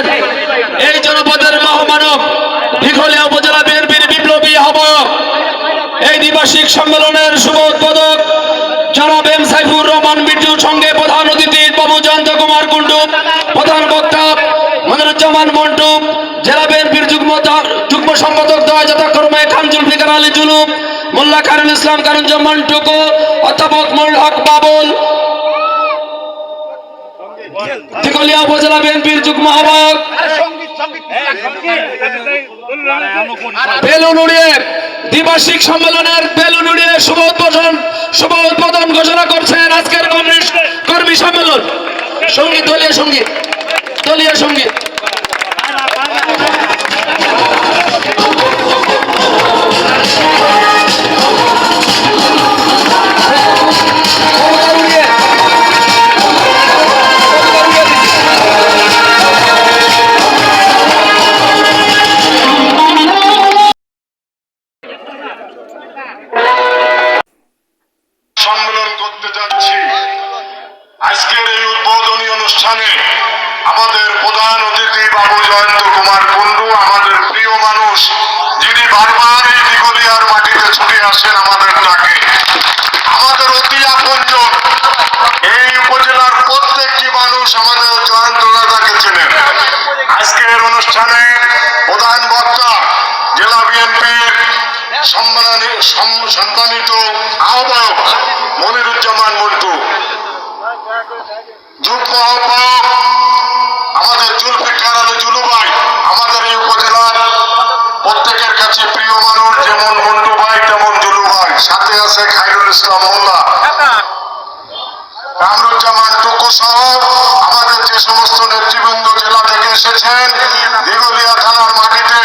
করছেন এই জনপদের মহামানব দিঘলিয়া উপজেলা বিএনপির বিপ্লবী আহ্বায়ক এই দ্বিবার্ষিক সম্মেলনের শুভ উদ্বোধক জনাব এম সাইফুর রহমান বিটুর সঙ্গে প্রধান অতিথি বাবু জয়ন্ত কুমার কুন্ডু প্রধান বক্তা মনিরুজ্জামান মন্টু, জেলা বিএনপির যুগ্ম যুগ্ম সম্পাদক দয় যথাক্রমে খান জুলফিকার আলী জুলুম, মোল্লা খারুল ইসলাম কারুজ্জামান টুকু অধ্যাপক মোল হক বাবুল দিঘলিয়া উপজেলা বিএনপির যুগ্ম আহ্বায়ক বেলুনুড়িয়ের দ্বিবার্ষিক সম্মেলনের বেলুন উড়িয়ে শুভ উদ্বোধন শুভ উদ্বোধন ঘোষণা করছেন আজকের কর্মী সম্মেলন। সংগীত, দলীয় সংগীত দলীয় সংগীত। অনুষ্ঠানে আমাদের প্রধান অতিথি বাবু জয়ন্ত কুমার কুন্ডু আমাদের প্রিয় মানুষ, যিনি বারবার এই দিগলিয়ার মাটিতে ছুটে আসেন আমাদের ডাকে। আমাদের অতি আপনজন এই উপজেলার প্রত্যেকটি মানুষ আমাদের জয়ন্ত দাদাকে চেনেন। আজকের অনুষ্ঠানে প্রধান বক্তা জেলা বিএনপির সম্মানী সম- সম্মানিত আহ্বায়ক মনিরুজ্জামান মন্টু যুগ্ম আমাদের জুলফিকার আলী জুলুভাই আমাদের এই উপজেলার প্রত্যেকের কাছে প্রিয় মানুষ, যেমন মন্টু ভাই, তেমন জুলু ভাই। সাথে আছে খাইরুল ইসলাম মোল্লা। কামরুজ্জামান টুকু সহ আমাদের যে সমস্ত নেতৃবৃন্দ জেলা থেকে এসেছেন দিঘলিয়া থানার মাটিতে,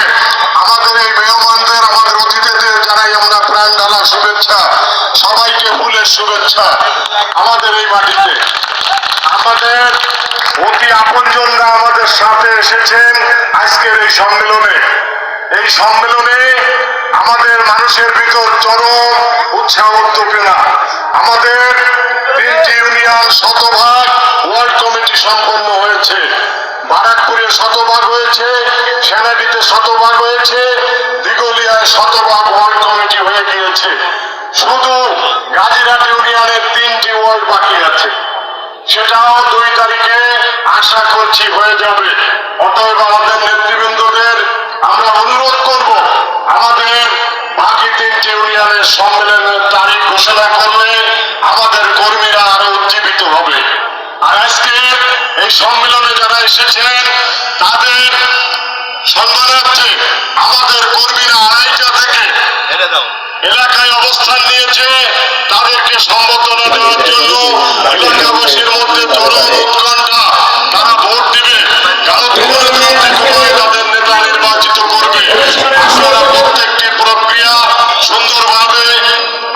আমাদের এই মেহমানদের আমাদের অতিথিদের জানাই আমরা প্রাণ ঢালা শুভেচ্ছা। সবাইকে ফুলের শুভেচ্ছা। আমাদের এই মাটিতে। আমাদের অতি আপনজনরা আমাদের সাথে এসেছেন আজকের এই সম্মেলনে। এই সম্মেলনে আমাদের মানুষের ভিতর চরম উৎসাহ উদ্দীপনা, আমাদের তিনটি ইউনিয়ন শতভাগ ওয়ার্ড কমিটি সম্পন্ন হয়েছে। বারাকপুরে শতভাগ হয়েছে সেনাডিতে শতভাগ হয়েছে দিগলিয়ায় শতভাগ ওয়ার্ড কমিটি হয়ে গিয়েছে। শুধু গাজীরহাট ইউনিয়নের তিনটি ওয়ার্ড বাকি আছে। সেটাও দুই তারিখে আশা করছি হয়ে যাবে। অতএব আমাদের নেতৃবৃন্দদের আমরা অনুরোধ করব, আমাদের বাকি তিনটি ইউনিয়নের সম্মেলনের তারিখ ঘোষণা করলে আমাদের কর্মীরা আরও উজ্জীবিত হবে। আর আজকে এই সম্মেলনে যারা এসেছেন, তাদের সম্মানার্থে আমাদের কর্মীরা এলাকায় অবস্থান নিয়েছে, তাদেরকে সম্বোধনা দেওয়ার জন্য এলাকাবাসীর মধ্যে চরম উৎকণ্ঠা। তারা ভোট দিবে তাদের নেতা নির্বাচিত করবে। প্রত্যেকটি প্রক্রিয়া সুন্দরভাবে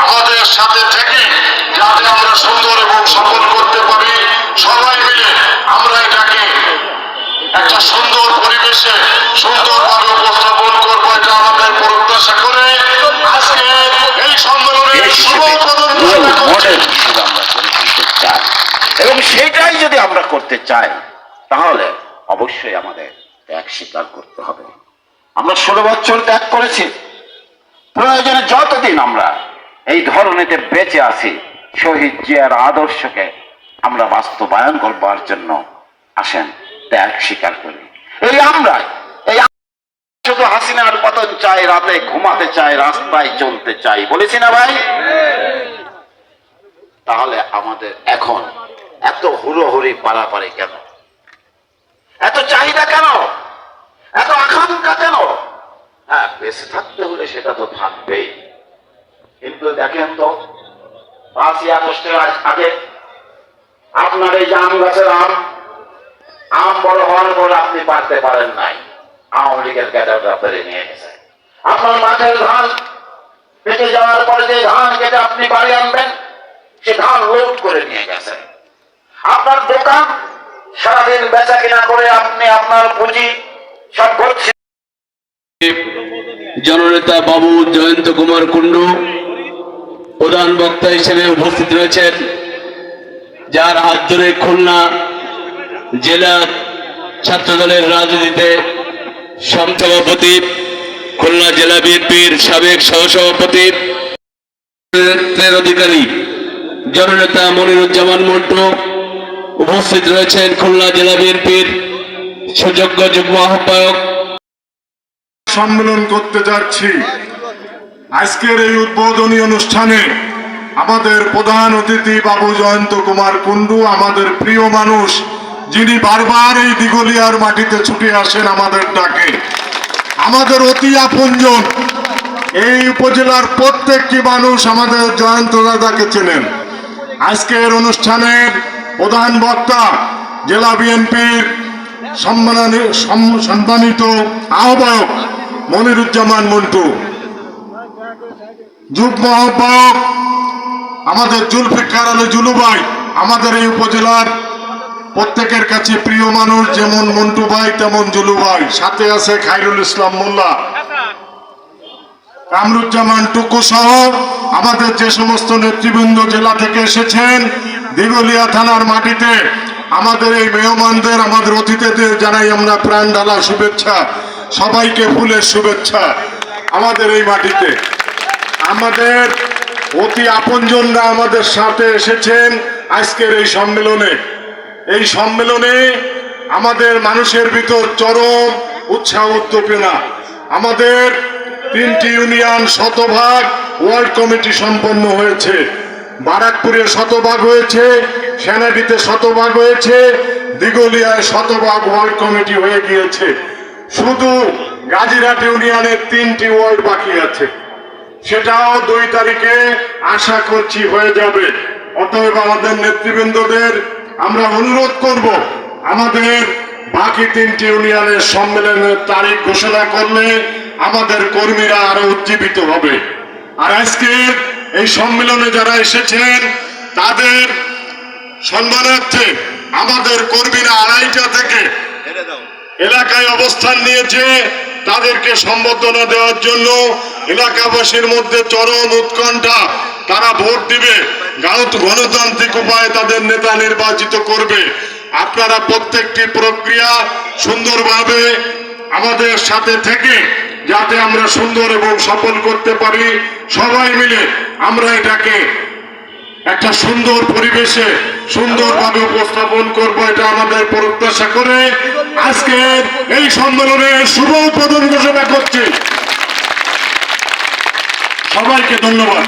আমাদের সাথে থেকে যাতে আমরা সুন্দর এবং সফল করতে পারি। সবাই মিলে আমরা এটাকে একটা সুন্দর পরিবেশে সুন্দরভাবে মডেল হিসেবে আমরা গড়ে চাই। এবং সেটাই যদি আমরা করতে চাই, তাহলে অবশ্যই আমাদের ত্যাগ স্বীকার করতে হবে। আমরা ষোলো বছর ত্যাগ করেছি। প্রয়োজনে যতদিন আমরা এই ধরনেতে বেঁচে আছি, শহীদ জিয়ার আদর্শকে আমরা বাস্তবায়ন করবার জন্য আসেন, ত্যাগ স্বীকার করি। এই আমরা এই শুধু হাসিনার পতন চাই, রাতে ঘুমাতে চাই, রাস্তায় চলতে চাই। বলেছি না ভাই? তাহলে আমাদের এখন এত হুড়োহুড়ি পারাপারি কেন? এত চাহিদা কেন? এত আকাঙ্ক্ষা কেন? হ্যাঁ বেঁচে থাকতে হলে সেটা তো থাকবেই। কিন্তু দেখেন তো, পাঁচই আগস্টের আগে আপনার এই যে আম গাছের আম আম বড় হওয়ার পর আপনি পারতে পারেন নাই। আওয়ামী লীগের ক্যাডাররা পেরে নিয়ে গেছে। আপনার মাঠের ধান পেটে যাওয়ার পরে যে ধান কেটে আপনি বাড়ি আনবেন সে ধান লোড করে নিয়ে গেছে। আপনার দোকান সারাদিন বেচা কিনা করে আপনি আপনার পুঁজি সব করছেন। জননেতা বাবু জয়ন্ত কুমার কুন্ডু প্রধান বক্তা হিসেবে উপস্থিত রয়েছেন। যার হাত ধরে খুলনা জেলা ছাত্রদলের রাজনীতিতে সহসভাপতি, খুলনা জেলা বিএনপির সাবেক সহসভাপতি অধিকারী। জননেতা মনিরুজ্জামান মন্টু উপস্থিত রয়েছেন খুলনা জেলা বিএনপির সুযোগ্য যুগ্ম আহ্বায়ক। সম্মেলন করতে যাচ্ছি। আজকের এই উদ্বোধনী অনুষ্ঠানে আমাদের প্রধান অতিথি বাবু জয়ন্ত কুমার কুন্ডু আমাদের প্রিয় মানুষ, যিনি বারবার এই দিগলিয়ার মাটিতে ছুটে আসেন আমাদের ডাকে। আমাদের অতি আপনজন, এই উপজেলার প্রত্যেকটি মানুষ আমাদের জয়ন্ত দাদাকে চেনেন। আজকের অনুষ্ঠানের প্রধান বক্তা জেলা বিএনপির সম্মানিত আহ্বায়ক মনিরুজ্জামান মন্টু। যুগ্ম আহ্বায়ক আমাদের জুলফিকার আলী জুলুভাই, আমাদের এই উপজেলার প্রত্যেকের কাছে প্রিয় মানুষ যেমন মন্টু ভাই, তেমন জুলু ভাই সাথে আছে খাইরুল ইসলাম মোল্লা। কামরুজ্জামান টুকু সহ আমাদের যে সমস্ত নেতৃবৃন্দ জেলা থেকে এসেছেন দিগলিয়া থানার মাটিতে, আমাদের এই মেহমানদের আমাদের অতিথিদের জানাই আমরা প্রাণ ঢালা শুভেচ্ছা, সবাইকে ফুলের শুভেচ্ছা, আমাদের এই মাটিতে। আমাদের অতি আপনজনরা আমাদের সাথে এসেছেন আজকের এই সম্মেলনে। এই সম্মেলনে আমাদের মানুষের ভিতর চরম উৎসাহ উদ্দীপনা, আমাদের তিনটি ইউনিয়ন শতভাগ ওয়ার্ড কমিটি সম্পন্ন হয়েছে। বারাকপুরে শতভাগ হয়েছে, সেনাডিতে শতভাগ হয়েছে দিগলিয়ায় শতভাগ ওয়ার্ড কমিটি হয়ে গিয়েছে। শুধু গাজীরহাট ইউনিয়নের তিনটি ওয়ার্ড বাকি আছে। সেটাও দুই তারিখে আশা করছি হয়ে যাবে। অতএব আমাদের নেতৃবৃন্দদের আমরা অনুরোধ করব, আমাদের বাকি তিনটি ইউনিয়নের সম্মেলনের তারিখ ঘোষণা করলে আমাদের কর্মীরা আরও উজ্জীবিত হবে। আর আজকে এই সম্মেলনে যারা এসেছেন, তাদের সম্মানার্থে আমাদের কর্মীরা আড়াইটা থেকে এলাকায় অবস্থান নিয়েছে। তাদেরকে সম্বর্ধনা দেওয়ার জন্য এলাকাবাসীর মধ্যে চরম উৎকণ্ঠা। তারা ভোট দিবে। গণতান্ত্রিক উপায়ে তাদের নেতা নির্বাচিত করবে। আপনারা প্রত্যেকটি প্রক্রিয়া সুন্দরভাবে আমাদের সাথে থেকে যাতে আমরা সুন্দর এবং সফল করতে পারি। সবাই মিলে আমরা এটাকে একটা সুন্দর পরিবেশে সুন্দরভাবে উপস্থাপন করব, এটা আমাদের প্রত্যাশা করে আজকে এই সম্মেলনে শুভ উদ্বোধন ঘোষণা করছি। সবাইকে ধন্যবাদ।